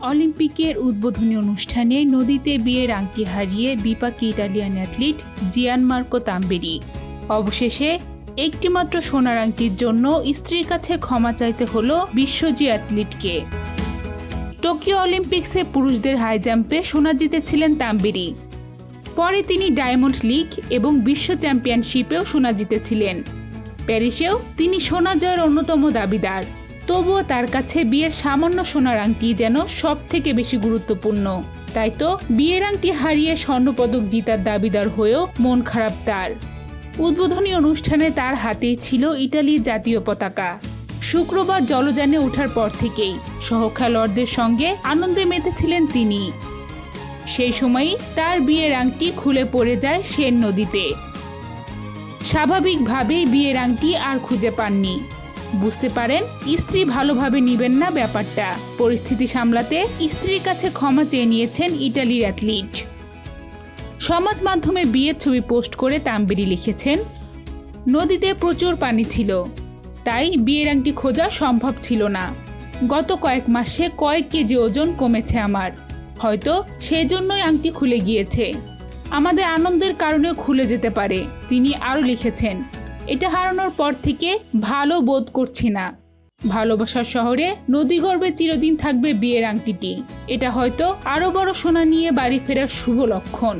অলিম্পিকের উদ্বোধনী অনুষ্ঠানে নদীতে বিয়ের আংটি হারিয়ে বিপাকে Italian athlete Gianmarco Tamberi. অবশেষে একটিমাত্র সোনার আংটির জন্য স্ত্রীর কাছে ক্ষমা চাইতে হলো বিশ্বজি অ্যাথলিটকে। টোকিও অলিম্পিক্সে পুরুষদের হাই জাম্পে সোনা জিতেছিলেন তাম্বেরি। পরে তিনি ডায়মন্ড লিগ এবং বিশ্ব চ্যাম্পিয়নশিপেও সোনা জিতেছিলেন। প্যারিসেও তিনি সোনা জয়ের অন্যতম দাবিদার। তবুও তার কাছে বিয়ের সামান্য সোনার আংটি যেন সব থেকে বেশি গুরুত্বপূর্ণ। তাই তো বিয়ের আংটি হারিয়ে স্বর্ণপদক জিতার দাবিদার হয়েও মন খারাপ তার। উদ্বোধনী অনুষ্ঠানে তার হাতেই ছিল ইটালির জাতীয় পতাকা। শুক্রবার জলযানে ওঠার পর থেকেই সহ খেলোয়াড়দের সঙ্গে আনন্দে মেতেছিলেন তিনি। সেই সময়ই তার বিয়ের আংটি খুলে পড়ে যায় সেন নদীতে। স্বাভাবিকভাবেই বিয়ের আংটি আর খুঁজে পাননি। বুঝতে পারেন, স্ত্রী ভালোভাবে নিবেন না ব্যাপারটা। পরিস্থিতি সামলাতে স্ত্রীর কাছে ক্ষমা চেয়ে নিয়েছেন ইটালির অ্যাথলিট। সমাজ মাধ্যমে বিয়ের ছবি পোস্ট করে তাম্বেরি লিখেছেন, নদীতে প্রচুর পানি ছিল, তাই বিয়ের আংটি খোঁজা সম্ভব ছিল না। গত কয়েক মাসে কয়েক কেজি ওজন কমেছে আমার। হয়তো সেজন্যই আংটি খুলে গিয়েছে। আমাদের আনন্দের কারণেও খুলে যেতে পারে। তিনি আরও লিখেছেন এটা হারানোর পর থেকে ভালো বোধ করছি না। ভালোবাসার শহরে নদীগর্ভে চিরদিন থাকবে বিয়ের আংটিটি। এটা হয়তো আরও বড় সোনা নিয়ে বাড়ি ফেরার শুভ লক্ষণ।